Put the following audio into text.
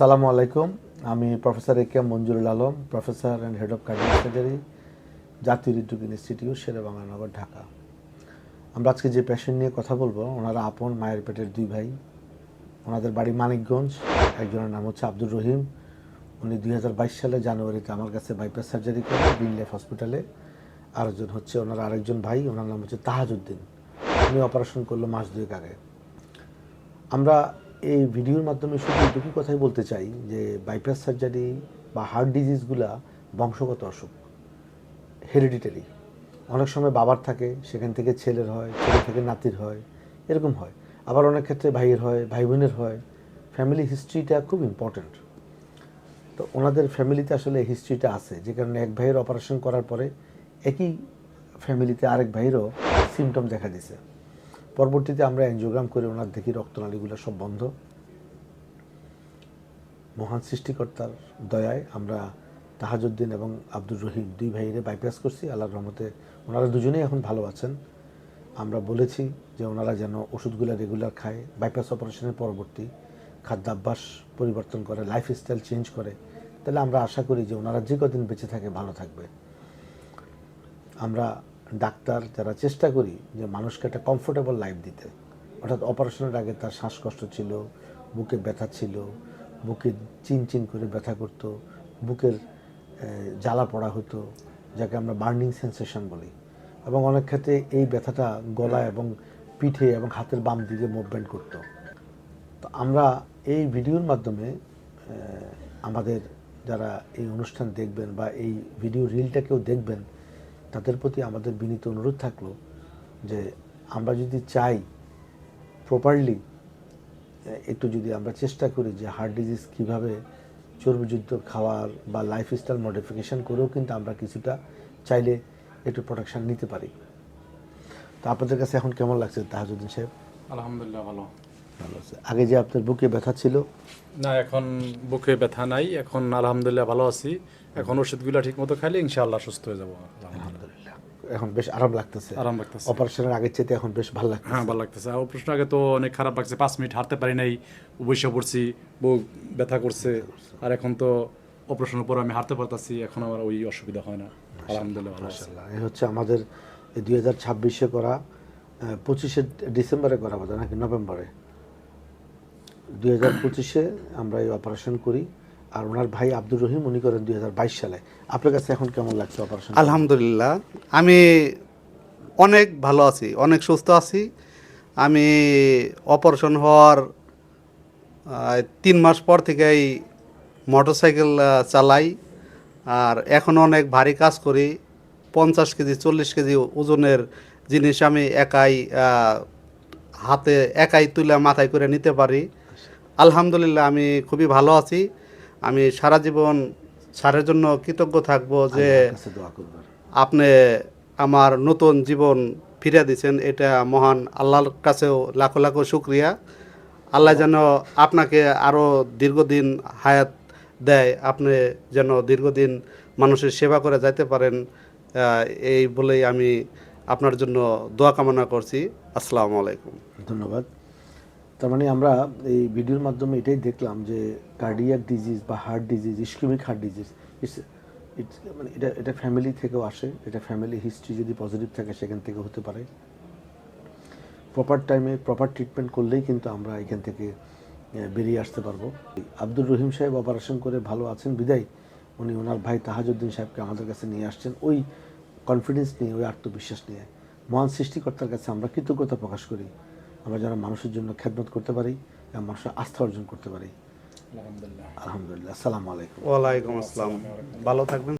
আসসালামু আলাইকুম। আমি professor A K Manjurul Alam, professor and head of cardiac surgery, জাতীয় হৃদরোগ ইনস্টিটিউট, শেরেবাংলানগর, ঢাকা। আমরা আজকে যে পেশেন্ট নিয়ে কথা বলব, ওনারা আপন, মায়ের পেটের দুই ভাই। ওনাদের বাড়ি মানিকগঞ্জ, একজনের নাম হচ্ছে আব্দুর রহিম। উনি দুই হাজার বাইশ সালে জানুয়ারিতে আমার কাছে বাইপাস সার্জারি করেন বিন লাইফ হসপিটালে আরেকজন হচ্ছে ওনার আরেকজন ভাই, ওনার নাম হচ্ছে তাহাজউদ্দিন উনি অপারেশন করল মাস দুয়েক আগে। আমরা এই ভিডিওর মাধ্যমে শুধু এটুকু কথাই বলতে চাই, যে বাইপাস সার্জারি বা হার্ট ডিজিজগুলা বংশগত অসুখ হেরিডিটারি অনেক সময় বাবার থাকে, সেখান থেকে ছেলের হয়, ছেলে থেকে নাতির হয়, এরকম হয়। আবার অনেক ক্ষেত্রে ভাইয়ের হয় ভাই বোনের হয়। ফ্যামিলি হিস্ট্রিটা খুব ইম্পর্ট্যান্ট তো ওনাদের ফ্যামিলিতে আসলে হিস্ট্রিটা আছে। যে কারণে এক ভাইয়ের অপারেশন করার পরে একই ফ্যামিলিতে আরেক ভাইয়েরও সিমটম দেখা দিছে। পরবর্তীতে আমরা অ্যানজিওগ্রাম করে ওনার দেখি রক্তনালীগুলো সব বন্ধ। মহান সৃষ্টিকর্তার দয়ায় আমরা তাহাজুদ্দিন এবং আব্দুর রহিম দুই ভাইয়েরে বাইপাস করছি, আল্লাহর রহমতে ওনারা দুজনেই এখন ভালো আছেন। আমরা বলেছি যে ওনারা যেন ওষুধগুলো রেগুলার খায় বাইপাস অপারেশনের পরবর্তী খাদ্যাভ্যাস পরিবর্তন করে লাইফস্টাইল চেঞ্জ করে। তাহলে আমরা আশা করি যে ওনারা যে কদিন বেঁচে থাকে, ভালো থাকবে। আমরা ডাক্তার যারা চেষ্টা করি যে মানুষকে একটা কমফোর্টেবল লাইফ দিতে। অর্থাৎ অপারেশনের আগে তার শ্বাসকষ্ট ছিল বুকে ব্যথা ছিল বুকে চিন চিন করে ব্যথা করতো বুকের জ্বালা পড়া হতো যাকে আমরা বার্নিং সেন্সেশন বলি। এবং অনেক ক্ষেত্রে এই ব্যথাটা গলা এবং পিঠে এবং হাতের বাম দিকে মুভমেন্ট করতো। তো আমরা এই ভিডিওর মাধ্যমে আমাদের যারা এই অনুষ্ঠান দেখবেন বা এই ভিডিও রিলটাকেও দেখবেন তাদের প্রতি আমাদের বিনীত অনুরোধ থাকল যে আমরা যদি চাই প্রপারলি একটু যদি আমরা চেষ্টা করি যে হার্ট ডিজিজ কীভাবে চর্বিযুক্ত খাওয়ার বা লাইফস্টাইল মডিফিকেশন করেও কিন্তু আমরা কিছুটা চাইলে একটু প্রোটেকশন নিতে পারি। তো আপনাদের কাছে এখন কেমন লাগছে তাহাজুদ্দিন সাহেব? আলহামদুলিল্লাহ ভালো। ভালো আছে। আগে যে আপনার বুকে ব্যথা ছিল? না এখন বুকে ব্যথা নাই। এখন আলহামদুলিল্লাহ ভালো আছি। এখন ওষুধগুলো ঠিক মতো খাইলে ইনশাআল্লাহ সুস্থ হয়ে যাব। আলহামদুলিল্লাহ। এখন বেশ আরাম লাগতেছে। আরাম লাগতেছে। অপারেশনের আগের চেয়ে এখন বেশ ভালো লাগছে হ্যাঁ ভালো লাগতেছে। আর প্রশ্ন আগে তো অনেক খারাপ লাগছে। পাঁচ মিনিট হাঁটতে পারি নাই বসে পড়ছি বুক ব্যথা করছে। আর এখন তো অপারেশনের পর আমি হাঁটতে পারতাছি। এখন আমার ওই অসুবিধা হয় না। আলহামদুলিল্লাহ ভালো মাশাআল্লাহ। এই হচ্ছে আমাদের দুই হাজার ছাব্বিশে করা পঁচিশে ডিসেম্বরে করা বোধ নাকি নভেম্বরে? দুই হাজার পঁচিশে আমরা এই অপারেশন করি। আর ওনার ভাই আব্দুর রহিম, উনি করেন দুই হাজার বাইশ সালে। আপনার কাছে এখন কেমন লাগছে অপারেশন আলহামদুলিল্লাহ। আমি অনেক ভালো আছি, অনেক সুস্থ আছি। আমি অপারেশন হওয়ার তিন মাস পর থেকেই মোটরসাইকেল চালাই। আর এখন অনেক ভারী কাজ করি। পঞ্চাশ কেজি, চল্লিশ কেজি ওজনের জিনিস আমি একাই হাতে একাই তুলে মাথায় করে নিতে পারি। আলহামদুলিল্লাহ আমি খুবই ভালো আছি। আমি সারা জীবন স্যারের জন্য কৃতজ্ঞ থাকব যে আপনি আমার নতুন জীবন ফিরে দিয়েছেন। এটা মহান আল্লাহর কাছেও লাখো লাখো শুক্রিয়া। আল্লাহ যেন আপনাকে আরও দীর্ঘদিন হায়াত দেয়। আপনি যেন দীর্ঘদিন মানুষের সেবা করে যাইতে পারেন। এই বলেই আমি আপনার জন্য দোয়া কামনা করছি। আসসালামু আলাইকুম। ধন্যবাদ। তার মানে আমরা এই ভিডিওর মাধ্যমে এটাই দেখলাম যে কার্ডিয়াক ডিজিজ বা heart disease ischemic heart disease it's it's মানে এটা এটা ফ্যামিলি থেকেও আসে, এটা ফ্যামিলি হিস্ট্রি যদি পজিটিভ থাকে সেখান থেকে হতে পারে। প্রপার টাইমে প্রপার ট্রিটমেন্ট করলেই কিন্তু আমরা এখান থেকে বেরিয়ে আসতে পারব। আব্দুর রহিম সাহেব অপারেশন করে ভালো আছেন, বিদায়। উনি ওনার ভাই তাহাজউদ্দিন সাহেবকে আমাদের কাছে নিয়ে আসছেন, ওই কনফিডেন্স নিয়ে, ওই আত্মবিশ্বাস নিয়ে। মহান সৃষ্টিকর্তার কাছে আমরা কৃতজ্ঞতা প্রকাশ করি। আমরা যারা মানুষের জন্য খেদমত করতে পারি এবং মানুষের আস্থা অর্জন করতে পারি। আলহামদুলিল্লাহ। আলহামদুলিল্লাহ। আসসালামু আলাইকুম। ওয়ালাইকুম আসসালাম। ভালো থাকবেন।